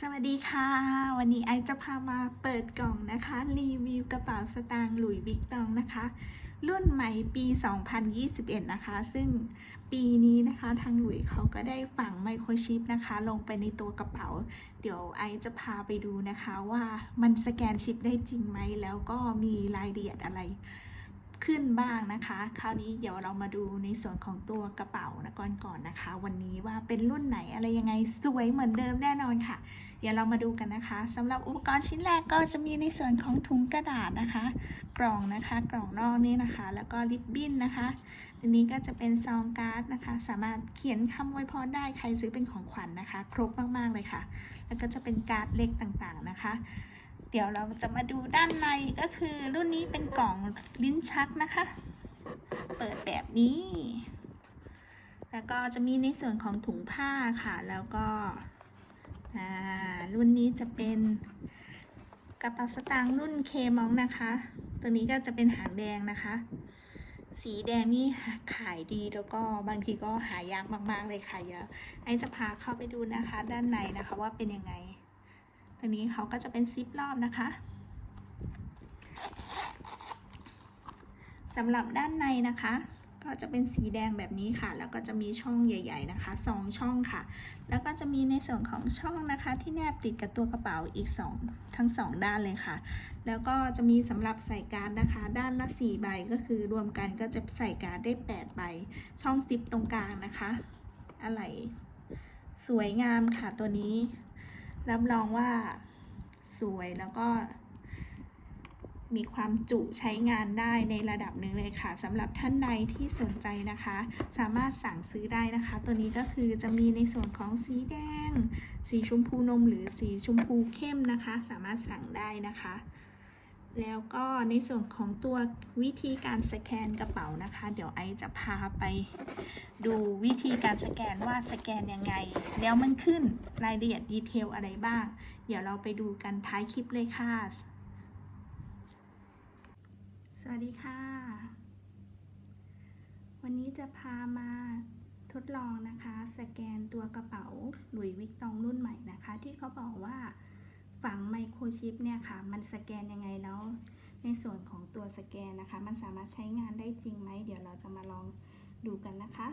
สวัสดีค่ะ วันนี้ไอจะพามาเปิดกล่องนะคะ รีวิวกระเป๋าสตางค์หลุยวิกตองนะคะ รุ่นใหม่ปี 2021 นะคะ ซึ่งปีนี้นะคะทางหลุยเขาก็ได้ฝังไมโครชิปนะคะ ลงไปในตัวกระเป๋า เดี๋ยวไอจะพาไปดูนะคะว่ามันสแกนชิปได้จริงไหม แล้วก็มีรายละเอียดอะไร ขึ้นบ้างนะคะ คราวนี้เดี๋ยวเรามาดูในส่วนของตัวกระเป๋านะก่อนก่อนนะคะ วันนี้ว่าเป็นรุ่นไหนอะไรยังไงสวยเหมือนเดิมแน่นอนค่ะ เดี๋ยวเรามาดูกันนะคะสำหรับอุปกรณ์ชิ้นแรกก็จะมีในส่วนของถุงกระดาษนะคะ กล่องนะคะ กล่องนอกนี่นะคะ แล้วก็ลิปบิ้นนะคะอันนี้ก็จะเป็นซองการ์ดนะคะ สามารถเขียนคำอวยพรได้ใครซื้อเป็นของขวัญนะคะ ครบมากๆเลยค่ะ แล้วก็จะเป็นการ์ดเล็กต่างๆนะคะ เดี๋ยวเราจะมาดูด้านในก็คือรุ่นนี้เป็นกล่องลิ้นชักนะคะ เปิดแบบนี้ แล้วก็จะมีในส่วนของถุงผ้าค่ะ แล้วก็รุ่นนี้จะเป็นกระเป๋าสตางค์รุ่นเคมองนะคะ ตัวนี้ก็จะเป็นหางแดงนะคะ สีแดงนี่ขายดีแล้วก็บางทีก็หายากมาก ๆ เลยค่ะเดี๋ยวไอจะพาเข้าไปดูนะคะ ด้านในนะคะว่าเป็นยังไง ตัวนี้เขาก็จะเป็นซิปรอบนะคะสำหรับด้านในนะคะ ก็จะเป็นสีแดงแบบนี้ค่ะ แล้วก็จะมีช่องใหญ่ ๆ นะคะสองช่องค่ะ แล้วก็จะมีในส่วนของช่องนะคะ ที่แนบติดกับตัวกระเป๋าอีกสองทั้งสองด้านเลยค่ะ แล้วก็จะมีสำหรับใส่การ์ดนะคะ ด้านละ4ใบก็คือรวมกันก็จะใส่การ์ดได้8ใบช่องซิปตรงกลางนะคะ อะไร สวยงามค่ะตัวนี้ รับรองว่าสวยแล้วก็ มีความจุใช้งานได้ในระดับหนึ่งเลยค่ะสำหรับท่านใดที่สนใจนะคะ สามารถสั่งซื้อได้นะคะ ตัวนี้ก็คือจะมีในส่วนของสีแดง สีชมพูนมหรือสีชมพูเข้มนะคะ สามารถสั่งได้นะคะ แล้วก็ในส่วนของตัววิธีการสแกนกระเป๋านะคะ เดี๋ยวไอจะพาไปดูวิธีการสแกนว่าสแกนยังไง แล้วมันขึ้นรายละเอียดดีเทลอะไรบ้าง เดี๋ยวเราไปดูกันท้ายคลิปเลยค่ะ สวัสดีค่ะ วันนี้จะพามาทดลองนะคะ สแกนตัวกระเป๋าหลุยวิกตองรุ่นใหม่นะคะ ที่เขาบอกว่า ฝังไมโครชิปเนี่ยค่ะ มันสแกนยังไงแล้ว ในส่วนของตัวสแกนนะคะ มันสามารถใช้งานได้จริงไหม เดี๋ยวเราจะมาลองดูกันนะคะ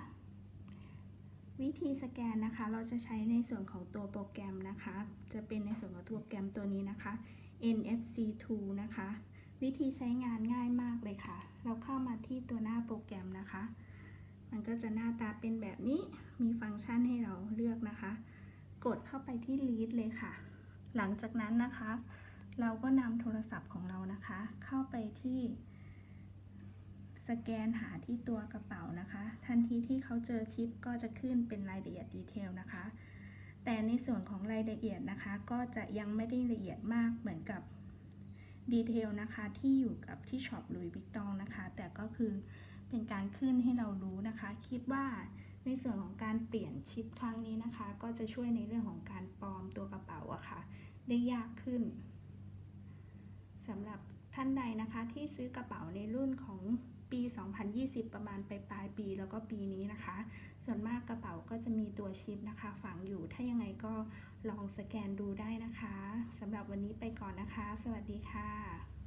วิธีสแกนนะคะ เราจะใช้ในส่วนของตัวโปรแกรมนะคะ จะเป็นในส่วนของตัวโปรแกรมตัวนี้นะคะ NFC 2 นะคะ วิธีใช้งานง่ายมากเลยค่ะ เราเข้ามาที่ตัวหน้าโปรแกรมนะคะ มันก็จะหน้าตาเป็นแบบนี้ มีฟังก์ชันให้เราเลือกนะคะ กดเข้าไปที่ lead เลยค่ะ หลังจากนั้นนะคะ เราก็นำโทรศัพท์ของเรานะคะ เข้าไปที่ สแกนหาที่ตัวกระเป๋านะคะ ทันทีที่เขาเจอชิปก็จะขึ้นเป็นรายละเอียดดีเทลนะคะ แต่ในส่วนของรายละเอียดนะคะ ก็จะยังไม่ได้ละเอียดมากเหมือนกับดีเทลนะคะที่อยู่กับที่ช็อปลุยวิกตองนะคะ แต่ก็คือเป็นการขึ้นให้เรารู้นะคะ คิดว่าในส่วนของการเปลี่ยนชิปครั้งนี้นะคะ ก็จะช่วยในเรื่องของการปลอม ได้ยากขึ้นสำหรับท่านใดนะคะที่ซื้อกระเป๋าในรุ่นของปี 2020 ประมาณปลายปลายปีแล้วก็ปีนี้นะคะ ส่วนมากกระเป๋าก็จะมีตัวชิปนะคะ ฝังอยู่ ถ้ายังไงก็ลองสแกนดูได้นะคะสำหรับวันนี้ไปก่อนนะคะ สวัสดีค่ะ